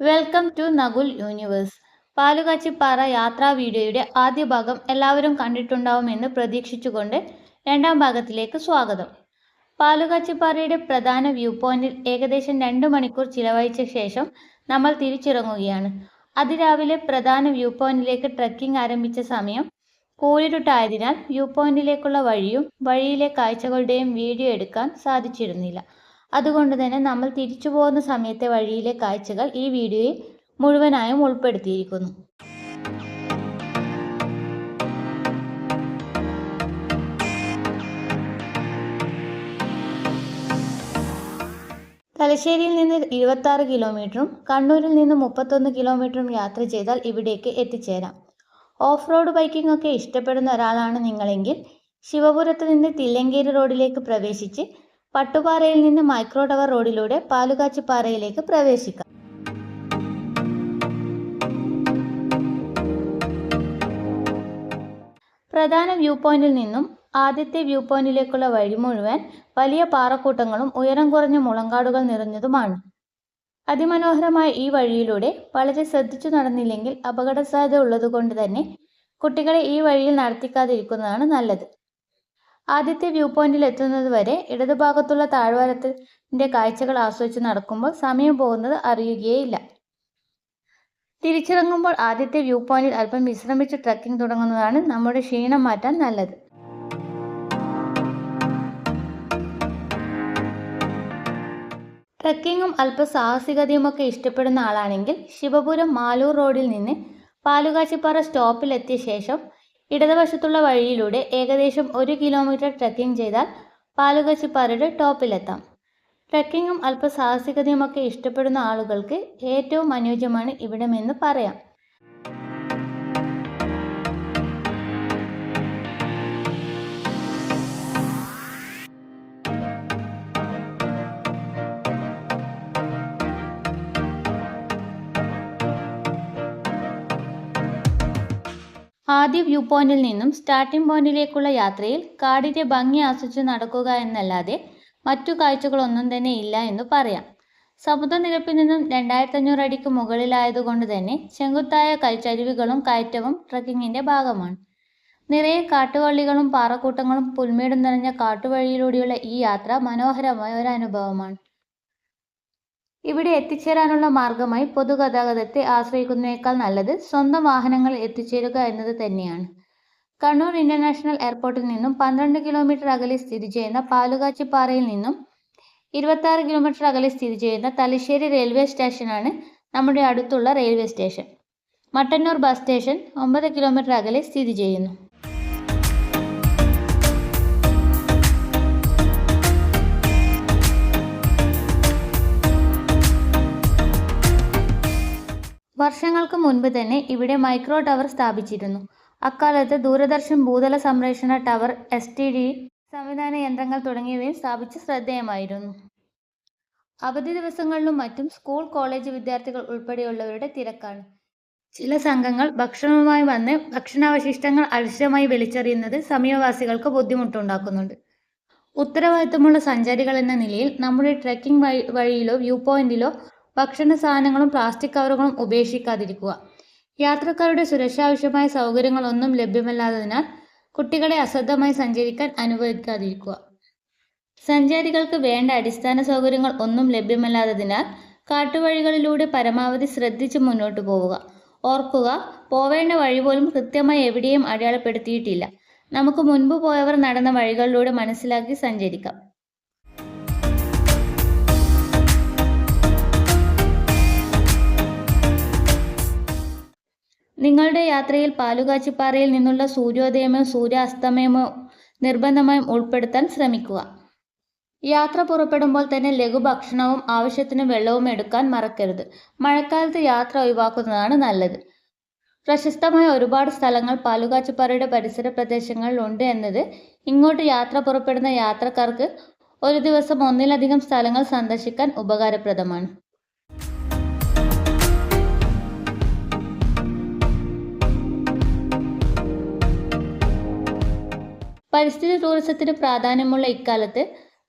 Welcome to Nakul universe Palukachippara യാത്രാ വീഡിയോയുടെ ആദ്യ ഭാഗം എല്ലാവരും കണ്ടിട്ടുണ്ടാവുമെന്ന് പ്രതീക്ഷിച്ചുകൊണ്ട് രണ്ടാം ഭാഗത്തിലേക്ക് സ്വാഗതം. പാലുകാച്ചിപ്പാറയുടെ പ്രധാന വ്യൂ പോയിന്റിൽ ഏകദേശം രണ്ട് മണിക്കൂർ ചിലവഴിച്ച ശേഷം നമ്മൾ തിരിച്ചിറങ്ങുകയാണ്. അതിരാവിലെ പ്രധാന വ്യൂ പോയിന്റിലേക്ക് ട്രക്കിംഗ് ആരംഭിച്ച സമയം കൂരിരുട്ടായതിനാൽ വ്യൂ പോയിന്റിലേക്കുള്ള വഴിയും വഴിയിലെ കാഴ്ചകളുടെയും വീഡിയോ എടുക്കാൻ സാധിച്ചിരുന്നില്ല. അതുകൊണ്ട് തന്നെ നമ്മൾ തിരിച്ചു പോകുന്ന സമയത്തെ വഴിയിലെ കാഴ്ചകൾ ഈ വീഡിയോയിൽ മുഴുവനായും ഉൾപ്പെടുത്തിയിരിക്കുന്നു. തലശ്ശേരിയിൽ നിന്ന് ഇരുപത്താറ് കിലോമീറ്ററും കണ്ണൂരിൽ നിന്ന് മുപ്പത്തൊന്ന് കിലോമീറ്ററും യാത്ര ചെയ്താൽ ഇവിടേക്ക് എത്തിച്ചേരാം. ഓഫ് റോഡ് ബൈക്കിംഗ് ഒക്കെ ഇഷ്ടപ്പെടുന്ന ഒരാളാണ് നിങ്ങളെങ്കിൽ ശിവപുരത്ത് നിന്ന് തില്ലങ്കേരി റോഡിലേക്ക് പ്രവേശിച്ച് പട്ടുപാറയിൽ നിന്ന് മൈക്രോ ടവർ റോഡിലൂടെ പാലുകാച്ചിപ്പാറയിലേക്ക് പ്രവേശിക്കാം. പ്രധാന വ്യൂ പോയിന്റിൽ നിന്നും ആദ്യത്തെ വ്യൂ പോയിന്റിലേക്കുള്ള വഴി മുഴുവൻ വലിയ പാറക്കൂട്ടങ്ങളും ഉയരം കുറഞ്ഞ മുളങ്കാടുകൾ നിറഞ്ഞതുമാണ്. അതിമനോഹരമായ ഈ വഴിയിലൂടെ വളരെ ശ്രദ്ധിച്ചു നടന്നില്ലെങ്കിൽ അപകട സാധ്യത ഉള്ളതുകൊണ്ട് തന്നെ കുട്ടികളെ ഈ വഴിയിൽ നടത്തിക്കാതിരിക്കുന്നതാണ് നല്ലത്. ആദ്യത്തെ വ്യൂ പോയിന്റിൽ എത്തുന്നത് വരെ ഇടതുഭാഗത്തുള്ള താഴ്വാരത്തിന്റെ കാഴ്ചകൾ ആസ്വദിച്ച് നടക്കുമ്പോൾ സമയം പോകുന്നത് അറിയുകയേയില്ല. തിരിച്ചിറങ്ങുമ്പോൾ ആദ്യത്തെ വ്യൂ പോയിന്റിൽ അല്പം വിശ്രമിച്ച് ട്രക്കിംഗ് തുടങ്ങുന്നതാണ് നമ്മുടെ ക്ഷീണം മാറ്റാൻ നല്ലത്. ട്രക്കിങ്ങും അല്പ സാഹസികതയുമൊക്കെ ഇഷ്ടപ്പെടുന്ന ആളാണെങ്കിൽ ശിവപുരം മാലൂർ റോഡിൽ നിന്ന് പാലുകാച്ചിപ്പാറ സ്റ്റോപ്പിലെത്തിയ ശേഷം ഇടതുവശത്തുള്ള വഴിയിലൂടെ ഏകദേശം ഒരു കിലോമീറ്റർ ട്രക്കിംഗ് ചെയ്താൽ പാലുകച്ചിപ്പാറയുടെ ടോപ്പിലെത്താം. ട്രക്കിങ്ങും അല്പ സാഹസികതയുമൊക്കെ ഇഷ്ടപ്പെടുന്ന ആളുകൾക്ക് ഏറ്റവും അനുയോജ്യമാണ് ഇവിടമെന്ന് പറയാം. ആദ്യ വ്യൂ പോയിന്റിൽ നിന്നും സ്റ്റാർട്ടിംഗ് പോയിന്റിലേക്കുള്ള യാത്രയിൽ കാടിന്റെ ഭംഗി ആസ്വദിച്ച് നടക്കുക എന്നല്ലാതെ മറ്റു കാഴ്ചകളൊന്നും തന്നെ ഇല്ല എന്ന് പറയാം. സമുദ്രനിരപ്പിൽ നിന്നും രണ്ടായിരത്തി അഞ്ഞൂറ് അടിക്ക് മുകളിലായതുകൊണ്ട് തന്നെ ചെങ്കുത്തായ കൽച്ചരുവികളും കയറ്റവും ട്രക്കിങ്ങിന്റെ ഭാഗമാണ്. നിറയെ കാട്ടുവള്ളികളും പാറക്കൂട്ടങ്ങളും പുൽമേടും നിറഞ്ഞ കാട്ടുവഴിയിലൂടെയുള്ള ഈ യാത്ര മനോഹരമായ ഒരു അനുഭവമാണ്. ഇവിടെ എത്തിച്ചേരാനുള്ള മാർഗമായി പൊതുഗതാഗതത്തെ ആശ്രയിക്കുന്നതിനേക്കാൾ നല്ലത് സ്വന്തം വാഹനങ്ങൾ എത്തിച്ചേരുക എന്നത് തന്നെയാണ്. കണ്ണൂർ ഇന്റർനാഷണൽ എയർപോർട്ടിൽ നിന്നും പന്ത്രണ്ട് കിലോമീറ്റർ അകലെ സ്ഥിതി ചെയ്യുന്ന പാലുകാച്ചിപ്പാറയിൽ നിന്നും ഇരുപത്താറ് കിലോമീറ്റർ അകലെ സ്ഥിതി ചെയ്യുന്ന തലശ്ശേരി റെയിൽവേ സ്റ്റേഷനാണ് നമ്മുടെ അടുത്തുള്ള railway station. Mattannur bus station ഒമ്പത് കിലോമീറ്റർ അകലെ സ്ഥിതി ചെയ്യുന്നു. വർഷങ്ങൾക്ക് മുൻപ് തന്നെ ഇവിടെ മൈക്രോ ടവർ സ്ഥാപിച്ചിരുന്നു. അക്കാലത്ത് ദൂരദർശൻ ഭൂതല സംരക്ഷണ ടവർ എസ് ടി ഡി സംവിധാന യന്ത്രങ്ങൾ തുടങ്ങിയവയും സ്ഥാപിച്ച് ശ്രദ്ധേയമായിരുന്നു. അവധി ദിവസങ്ങളിലും മറ്റും സ്കൂൾ കോളേജ് വിദ്യാർത്ഥികൾ ഉൾപ്പെടെയുള്ളവരുടെ തിരക്കാണ്. ചില സംഘങ്ങൾ ഭക്ഷണവുമായി വന്ന് ഭക്ഷണാവശിഷ്ടങ്ങൾ അലക്ഷ്യമായി വലിച്ചെറിയുന്നത് സമീപവാസികൾക്ക് ബുദ്ധിമുട്ടുണ്ടാക്കുന്നുണ്ട്. ഉത്തരവാദിത്തമുള്ള സഞ്ചാരികൾ എന്ന നിലയിൽ നമ്മുടെ ട്രക്കിംഗ് വഴി വഴിയിലോ വ്യൂ പോയിന്റിലോ ഭക്ഷണ സാധനങ്ങളും പ്ലാസ്റ്റിക് കവറുകളും ഉപേക്ഷിക്കാതിരിക്കുക. യാത്രക്കാരുടെ സുരക്ഷാവശ്യമായ സൗകര്യങ്ങളൊന്നും ലഭ്യമല്ലാത്തതിനാൽ കുട്ടികളെ അശ്രദ്ധമായി സഞ്ചരിക്കാൻ അനുവദിക്കാതിരിക്കുക. സഞ്ചാരികൾക്ക് വേണ്ട അടിസ്ഥാന സൗകര്യങ്ങൾ ഒന്നും ലഭ്യമല്ലാത്തതിനാൽ കാട്ടുവഴികളിലൂടെ പരമാവധി ശ്രദ്ധിച്ച് മുന്നോട്ട് പോവുക. ഓർക്കുക പോവേണ്ട വഴി പോലും കൃത്യമായി എവിടെയും അടയാളപ്പെടുത്തിയിട്ടില്ല. നമുക്ക് മുൻപ് പോയവർ നടന്ന വഴികളിലൂടെ മനസ്സിലാക്കി സഞ്ചരിക്കാം. നിങ്ങളുടെ യാത്രയിൽ പാലുകാച്ചിപ്പാറയിൽ നിന്നുള്ള സൂര്യോദയമോ സൂര്യാസ്തമയമോ നിർബന്ധമായും ഉൾപ്പെടുത്താൻ ശ്രമിക്കുക. യാത്ര പുറപ്പെടുമ്പോൾ തന്നെ ലഘുഭക്ഷണവും ആവശ്യത്തിന് വെള്ളവും എടുക്കാൻ മറക്കരുത്. മഴക്കാലത്ത് യാത്ര ഒഴിവാക്കുന്നതാണ് നല്ലത്. പ്രശസ്തമായ ഒരുപാട് സ്ഥലങ്ങൾ പാലുകാച്ചിപ്പാറയുടെ പരിസര പ്രദേശങ്ങളിൽ ഉണ്ട് എന്നത് ഇങ്ങോട്ട് യാത്ര പുറപ്പെടുന്ന യാത്രക്കാർക്ക് ഒരു ദിവസം ഒന്നിലധികം സ്ഥലങ്ങൾ സന്ദർശിക്കാൻ ഉപകാരപ്രദമാണ്. പരിസ്ഥിതി ടൂറിസത്തിന് പ്രാധാന്യമുള്ള ഇക്കാലത്ത്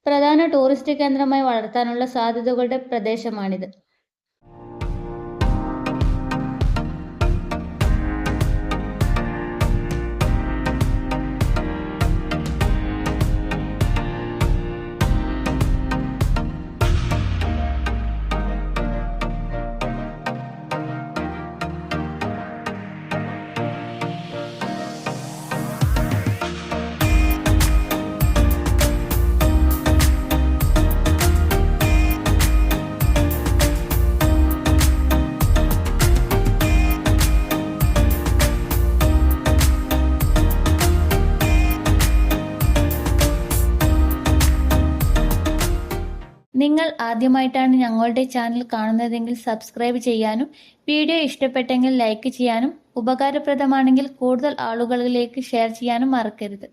പ്രധാന ടൂറിസ്റ്റ് കേന്ദ്രമായി വളർത്താനുള്ള സാധ്യതകളുടെ പ്രദേശമാണിത്. നിങ്ങൾ ആദ്യമായിട്ടാണ് ഞങ്ങളുടെ ചാനൽ കാണുന്നതെങ്കിൽ സബ്സ്ക്രൈബ് ചെയ്യാനും വീഡിയോ ഇഷ്ടപ്പെട്ടെങ്കിൽ ലൈക്ക് ചെയ്യാനും ഉപകാരപ്രദമാണെങ്കിൽ കൂടുതൽ ആളുകളിലേക്ക് ഷെയർ ചെയ്യാനും മറക്കരുത്.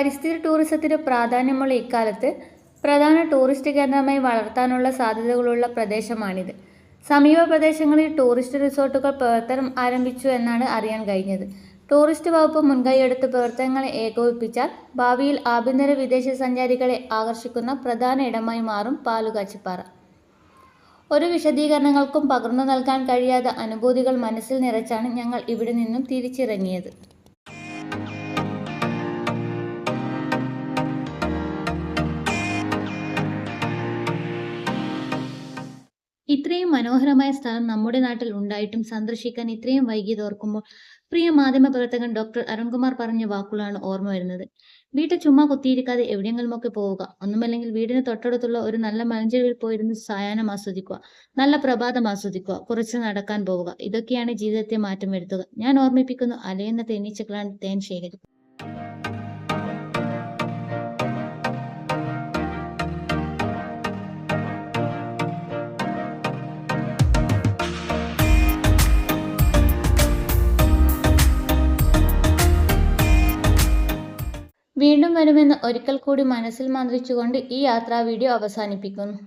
പരിസ്ഥിതി ടൂറിസത്തിന് പ്രാധാന്യമുള്ള ഇക്കാലത്ത് പ്രധാന ടൂറിസ്റ്റ് കേന്ദ്രമായി വളർത്താനുള്ള സാധ്യതകളുള്ള പ്രദേശമാണിത്. സമീപ പ്രദേശങ്ങളിൽ ടൂറിസ്റ്റ് റിസോർട്ടുകൾ പ്രവർത്തനം ആരംഭിച്ചു എന്നാണ് അറിയാൻ കഴിഞ്ഞത്. ടൂറിസ്റ്റ് വകുപ്പ് മുൻകൈയെടുത്ത് പ്രവർത്തനങ്ങളെ ഏകോപിപ്പിച്ചാൽ ഭാവിയിൽ ആഭ്യന്തര വിദേശ സഞ്ചാരികളെ ആകർഷിക്കുന്ന പ്രധാന ഇടമായി മാറും പാലുകാച്ചിപ്പാറ. ഒരു വിശദീകരണങ്ങൾക്കും പകർന്നു നൽകാൻ കഴിയാത്ത അനുഭൂതികൾ മനസ്സിൽ നിറച്ചാണ് ഞങ്ങൾ ഇവിടെ നിന്നും തിരിച്ചിറങ്ങിയത്. ഇത്രയും മനോഹരമായ സ്ഥലം നമ്മുടെ നാട്ടിൽ ഉണ്ടായിട്ടും സന്ദർശിക്കാൻ ഇത്രയും വൈകിയത് ഓർക്കുമ്പോൾ പ്രിയ മാധ്യമപ്രവർത്തകൻ ഡോക്ടർ അരുൺകുമാർ പറഞ്ഞ വാക്കുകളാണ് ഓർമ്മ വരുന്നത്. വീട്ടിൽ ചുമ്മാ കുത്തിയിരിക്കാതെ എവിടെയെങ്കിലുമൊക്കെ പോവുക ഒന്നുമല്ലെങ്കിൽ വീടിന് തൊട്ടടുത്തുള്ള ഒരു നല്ല മലഞ്ചെരുവിൽ പോയിരുന്ന് സായാഹ്നം ആസ്വദിക്കുക നല്ല പ്രഭാതം ആസ്വദിക്കുക കുറച്ച് നടക്കാൻ പോവുക ഇതൊക്കെയാണ് ജീവിതത്തെ മാറ്റം വരുത്തുക. ഞാൻ ഓർമ്മിപ്പിക്കുന്നു അലയുന്ന തേനീച്ചകളാണ് തേൻ ശേഖരിക്കുക വരുമെന്ന് ഒരിക്കൽ കൂടി മനസ്സിൽ മന്ത്രിച്ചുകൊണ്ട് ഈ യാത്രാ വീഡിയോ അവസാനിപ്പിക്കുന്നു.